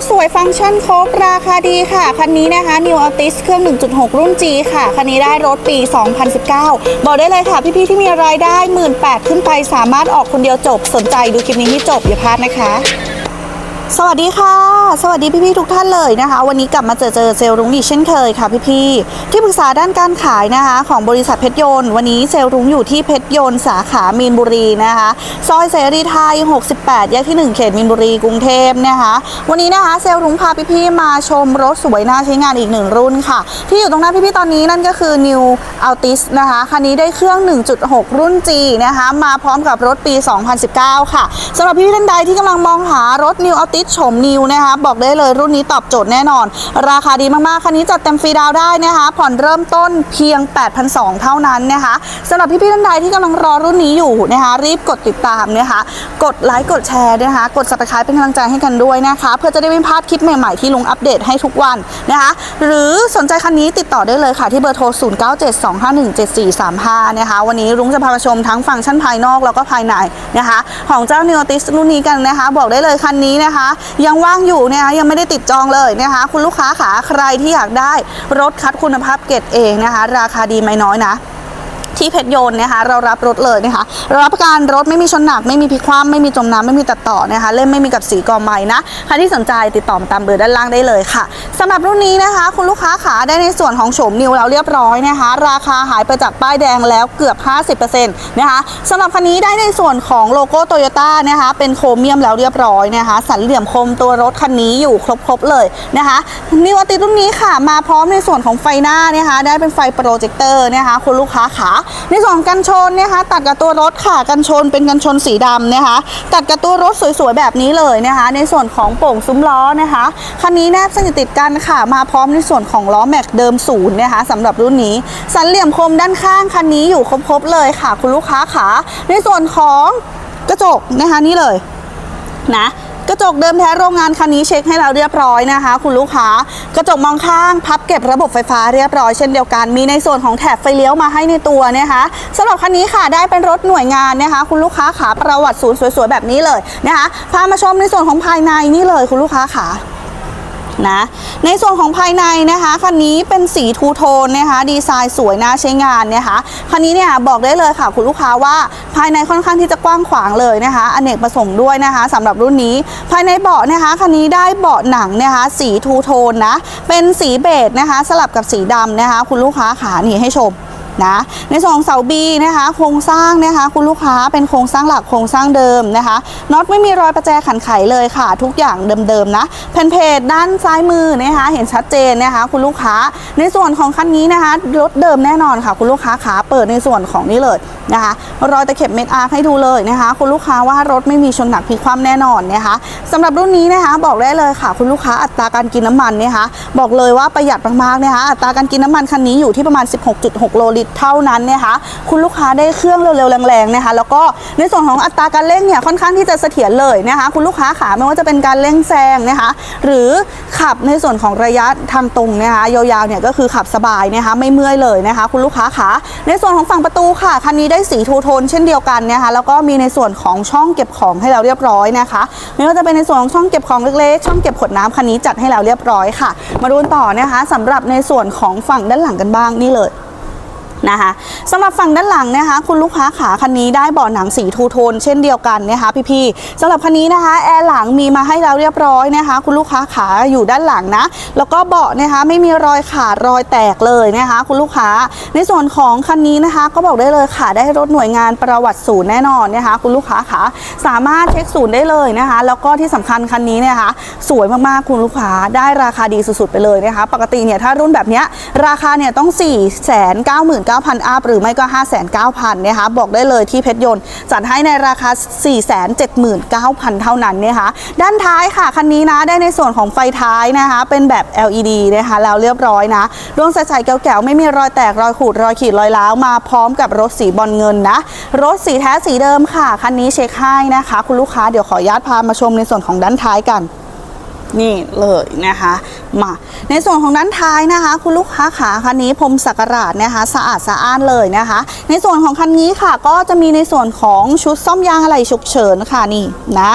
ถสวยฟังก์ชันครบราคาดีค่ะ คันนี้นะคะ New Altis เครื่อง 1.6 รุ่น G ค่ะ คันนี้ได้รถปี 2019 บอกได้เลยค่ะ พี่ๆ ที่มีรายได้ 18,000 ขึ้นไปสามารถออกคนเดียวจบ สนใจดูคลิปนี้ให้จบอย่าพลาดนะคะ สวัสดีค่ะ สวัสดีพี่ๆทุกท่านเลยนะคะ วันนี้กลับมาเจอเจอเซลล์รุ้งอีกเช่นเคยค่ะพี่ๆที่ปรึกษาด้านการขายนะคะ ของบริษัทเพชรยนต์วันนี้เซลล์รุ้งอยู่ที่เพชรยนต์สาขามีนบุรีนะคะซอยเสรีไทย 68 แยกที่ 1 เขตมีนบุรีกรุงเทพนะคะ วันนี้นะคะเซลล์รุ้งพาพี่ๆมาชมรถสวยน่าใช้งานอีกหนึ่งรุ่นค่ะ ที่อยู่ตรงหน้าพี่ๆตอนนี้นั่นก็คือ New Altis นะคะคันนี้ได้เครื่อง 1.6 รุ่น G นะคะมาพร้อมกับรถปี 2019 ค่ะสำหรับพี่ๆท่านใดที่กำลังมองหารถ New Altis โฉม New นะคะบอกได้เลยรุ่นนี้ตอบโจทย์แน่นอน ราคาดีมากๆ คันนี้จัดเต็มฟรีดาวได้นะคะ ผ่อนเริ่มต้นเพียง 8,200 เท่านั้นนะคะสำหรับพี่ๆท่านใดที่กำลังรอรุ่นนี้อยู่นะคะรีบกดติดตามนะคะ กดไลค์กดแชร์นะคะ กด subscribe เป็นกำลังใจให้กันด้วยนะคะ เพื่อจะได้ไม่พลาดคลิปใหม่ๆที่ลุงอัปเดตให้ทุกวันนะคะ หรือสนใจคันนี้ติดต่อได้เลยค่ะที่เบอร์โทร 0972517435 นะคะ วันนี้ลุงจะพาชมทั้งฟังก์ชันภายนอกแล้วก็ภายในนะคะ ของเจ้า n e o t i s รุ่นนี้กันนะคะ บอกได้เลยคันนี้นะคะยังว่างอยู่นะคะยังไม่ได้ติดจองเลยนะคะ คุณลูกค้าขาใครที่อยากได้รถคัดคุณภาพเกรดเองนะคะ ราคาดีไม่น้อยนะ ที่เพชรโยนนะคะเรารับรถเลยนะคะเรารับประกันรถไม่มีชนหนัก ไม่มีพลิกคว่ำไม่มีจมน้ำไม่มีตัดต่อนะคะเล่มไม่มีกับสีกอไม้นะใครที่สนใจติดต่อตามเบอร์ด้านล่างได้เลยค่ะสำหรับรุ่นนี้นะคะ คุณลูกค้าขาได้ในส่วนของโฉมนิวแล้วเรียบร้อยนะคะ ราคาหายไปจากป้ายแดงแล้วเกือบ 50%นะคะสำหรับคันนี้ได้ในส่วนของโลโก้โตโยต้านะคะเป็นโครเมียมแล้วเรียบร้อยนะคะสันเหลี่ยมคมตัวรถคันนี้อยู่ครบๆเลยนะคะนิวอติรุ่นนี้ค่ะมาพร้อมในส่วนของไฟหน้านะคะได้เป็นไฟโปรเจคเตอร์นะคะคุณลูกค้าขาในส่วนของกันชนนะคะตัดกับตัวรถค่ะกันชนเป็นกันชนสีดำนะคะ ตัดกับตัวรถสวยๆแบบนี้เลยนะคะ ในส่วนของโป่งซุ้มล้อนะคะคันนี้แนบสนิทติดกันค่ะ มาพร้อมในส่วนของล้อแม็กเดิมศูนย์นะคะสำหรับรุ่นนี้ สันเหลี่ยมคมด้านข้างคันนี้อยู่ครบๆเลยค่ะ คุณลูกค้าขาในส่วนของกระจกนะคะนี่เลยนะ กระจกเดิมแท้โรงงานคันนี้เช็คให้เราเรียบร้อยนะคะ คุณลูกค้ากระจกมองข้างพับเก็บระบบไฟฟ้าเรียบร้อยเช่นเดียวกัน มีในส่วนของแถบไฟเลี้ยวมาให้ในตัวนะคะสำหรับคันนี้ค่ะได้เป็นรถหน่วยงานนะคะ คุณลูกค้าขาประวัติศูนย์สวยๆแบบนี้เลยนะคะพามาชมในส่วนของภายในนี่เลยคุณลูกค้าขา นะในส่วนของภายในนะคะคันนี้เป็นสีทูโทนนะคะดีไซน์สวยน่าใช้งานนะคะคันนี้เนี่ยบอกได้เลยค่ะคุณลูกค้าว่าภายในค่อนข้างที่จะกว้างขวางเลยนะคะอเนกประสงค์ด้วยนะคะสำหรับรุ่นนี้ ภายในเบาะนะคะคันนี้ได้เบาะหนังนะคะสีทูโทนนะเป็นสีเบจนะคะ สลับกับสีดำนะคะ คุณลูกค้าขานี่ให้ชม นะในส่วนของเสาบีนะคะโครงสร้างนะคะคุณลูกค้าเป็นโครงสร้างหลักโครงสร้างเดิมนะคะน็อตไม่มีรอยประแจขันไขเลยค่ะ ทุกอย่างเดิมๆนะแผ่นเพจด้านซ้ายมือนะคะเห็นชัดเจนนะคะคุณลูกค้าในส่วนของคันนี้นะคะรถเดิมแน่นอนค่ะ คุณลูกค้าขาเปิดในส่วนของนี้เลยนะคะรอยตะเข็บเม็ดอาร์ให้ดูเลยนะคะ คุณลูกค้าว่ารถไม่มีชนหนักพลิกคว่ำแน่นอนนะคะสำหรับรุ่นนี้นะคะบอกได้เลยค่ะ คุณลูกค้าอัตราการกินน้ำมันนะคะบอกเลยว่าประหยัดมากๆนะคะอัตราการกินน้ำมันคันนี้อยู่ที่ประมาณ 16.6 โลลิตรเท่านั้นนะคะคุณลูกค้าได้เครื่องเร็วๆแรงๆนะคะแล้วก็ในส่วนของอัตราการเร่งเนี่ยค่อนข้างที่จะเสถียรเลยนะคะคุณลูกค้าขาไม่ว่าจะเป็นการเร่งแซงนะคะหรือขับในส่วนของระยะทางตรงนะคะยาวๆเนี่ยก็คือขับสบายนะคะไม่เมื่อยเลยนะคะคุณลูกค้าขาในส่วนของฝั่งประตูค่ะคันนี้ได้สีทูโทนเช่นเดียวกันนะคะแล้วก็มีในส่วนของช่องเก็บของให้เราเรียบร้อยนะคะไม่ว่าจะเป็นในส่วนของช่องเก็บของเล็กๆ ช่องเก็บขวดน้ำคันนี้จัดให้เราเรียบร้อยค่ะ มาดูต่อนะคะสำหรับในส่วนของฝั่งด้านหลังกันบ้างนี่เลย นะคะสำหรับฝั่งด้านหลังนะคะ คุณลูกค้าขาคันนี้ได้เบาะหนังสีทูโทนเช่นเดียวกันนะคะพี่ๆสำหรับคันนี้นะคะแอร์หลังมีมาให้เราเรียบร้อยนะคะ คุณลูกค้าขาอยู่ด้านหลังนะ แล้วก็เบาะนะคะไม่มีรอยขาดรอยแตกเลยนะคะ คุณลูกค้า ในส่วนของคันนี้นะคะ ก็บอกได้เลยค่ะได้รถหน่วยงานประวัติศูนย์แน่นอนนะคะ คุณลูกค้าขาสามารถเช็คศูนย์ได้เลยนะคะ แล้วก็ที่สำคัญคันนี้เนยนะคะสวยมากๆคุณลูกค้าได้ราคาดีสุดๆไปเลยนะคะ ปกติเนี่ยถ้ารุ่นแบบเนี้ยราคาเนี่ยต้อง4 9 9 9 0 0 0 อัพหรือไม่ก็5 9 0 0 0นะคะบอกได้เลยที่เพชรยนต์จัดให้ในราคา 4 7 9 0 0 0 เท่านั้นนะคะด้านท้ายค่ะคันนี้นะได้ในส่วนของไฟท้ายนะคะเป็นแบบ LED นะคะแล้วเรียบร้อยนะดวงใสๆแก๋วๆไม่มีรอยแตกรอยขูดรอยขีดรอยร้าวมาพร้อมกับรถสีบอลเงินนะรถสีแท้สีเดิมค่ะคันนี้เช็คให้นะคะ คุณลูกค้าเดี๋ยวขออนุญาตพามาชมในส่วนของด้านท้ายกัน นี่เลยนะคะมาในส่วนของด้านท้ายนะคะ คุณลูกค้าขาคันนี้พรมสักราดนะคะ สะอาดสะอ้านเลยนะคะ ในส่วนของคันนี้ค่ะ ก็จะมีในส่วนของชุดซ่อมยางอะไหล่ฉุกเฉินค่ะนี่นะ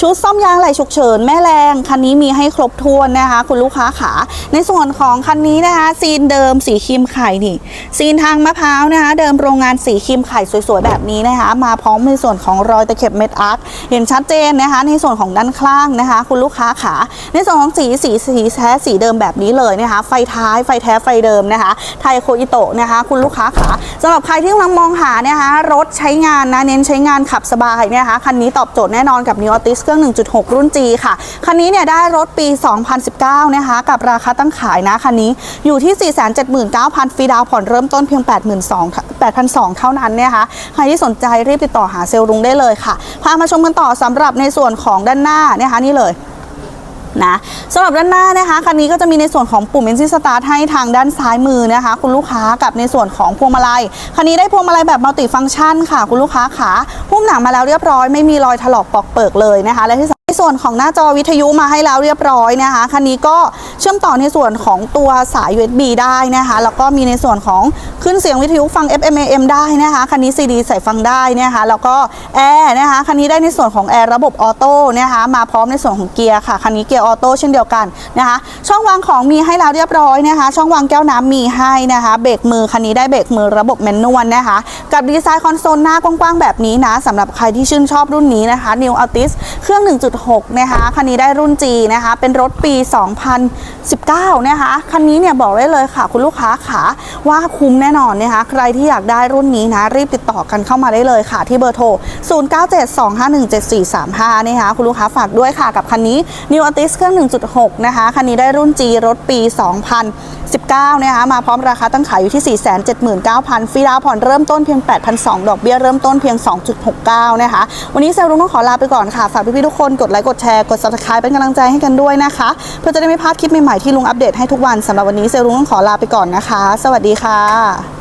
ชุดซ่อมยางอะไหล่ฉุกเฉินแม่แรงคันนี้มีให้ครบถ้วนนะคะ คุณลูกค้าขาในส่วนของคันนี้นะคะซีนเดิมสีครีมไข่นี่ซีนทางมะพร้าวนะคะ เดิมโรงงานสีครีมไข่สวยๆแบบนี้นะคะ มาพร้อมในส่วนของรอยตะเข็บเม็ดอาร์ตเห็นชัดเจนนะคะ ในส่วนของด้านข้างนะคะ คุณลูกค้าขาในส่วนของสีสีสีแท้สีเดิมแบบนี้เลยนะคะ ไฟท้ายไฟแท้ไฟเดิมนะคะ ไทยโคอิโตะนะคะ คุณลูกค้าขาสำหรับใครที่กำลังมองหานะคะรถใช้งานนะเน้นใช้งานขับสบายเนะคะคันนี้ตอบโจทย์แน่นอนกับ New Altis เครื่อง 1.6 รุ่น G ค่ะ คันนี้เนี่ยได้รถปี 2019 นะคะ กับราคาตั้งขายนะ คันนี้อยู่ที่ 479,000 ฟรีดาวผ่อนเริ่มต้นเพียง 82,000 8,200 เท่านั้นเนี่ยนะคะ ใครที่สนใจรีบติดต่อหาเซลล์รุงได้เลยค่ะ พามาชมกันต่อสำหรับในส่วนของด้านหน้านะคะนี่เลย นะสำหรับด้านหน้านะคะคันนี้ก็จะมีในส่วนของปุ่ม Engine Start ให้ทางด้านซ้ายมือนะคะ คุณลูกค้ากับในส่วนของพวงมาลัยคันนี้ได้พวงมาลัยแบบมัลติฟังก์ชันค่ะ คุณลูกค้าขาหุ้มหนังมาแล้วเรียบร้อยไม่มีรอยถลอกปอกเปิกเลยนะคะ และที่ในส่วนของหน้าจอวิทยุมาให้แล้วเรียบร้อยนะคะคันนี้ก็ เชื่อมต่อในส่วนของตัวสาย USB ได้นะคะ แล้วก็มีในส่วนของขึ้นเสียงวิทยุฟัง FM AM ได้นะคะ คันนี้ CD ใส่ฟังได้นะคะ แล้วก็แอร์นะคะ คันนี้ได้ในส่วนของแอร์ระบบออโต้นะคะ มาพร้อมในส่วนของเกียร์ค่ะ คันนี้เกียร์ออโต้เช่นเดียวกันนะคะ ช่องวางของมีให้แล้วเรียบร้อยนะคะ ช่องวางแก้วน้ำมีให้นะคะ เบรกมือคันนี้ได้เบรกมือระบบแมนนวลนะคะ กับดีไซน์คอนโซลหน้ากว้างๆแบบนี้นะสำหรับใครที่ชื่นชอบรุ่นนี้นะคะ New Altis เครื่อง 1.6 นะคะ คันนี้ได้รุ่น G นะคะ เป็นรถปี 2000 19 นะคะ คันนี้เนี่ยบอกได้เลยค่ะ คุณลูกค้าขาว่าคุ้มแน่นอนนะคะ ใครที่อยากได้รุ่นนี้นะ รีบติดต่อกันเข้ามาได้เลยค่ะ ที่เบอร์โทร 0972517435 นะคะ คุณลูกค้าฝากด้วยค่ะกับคันนี้ New Altis เครื่อง 1.6 นะคะ คันนี้ได้รุ่น G รถปี 2019นะคะมาพร้อมราคาตั้งขายอยู่ที่ 479,000ฟรีดาวผ่อนเริ่มต้นเพียง 8,200 ดอกเบี้ยเริ่มต้นเพียง 2.69 นะคะ วันนี้เซลล์ลุงต้องขอลาไปก่อนค่ะ ฝากพี่ๆทุกคนกดไลค์กดแชร์กด subscribe เป็นกำลังใจให้กันด้วยนะคะ เพื่อจะได้ไม่พลาดคลิปใหม่ๆที่ลุงอัปเดตให้ทุกวันสำหรับวันนี้เซลล์ลุงต้องขอลาไปก่อนนะคะ สวัสดีค่ะ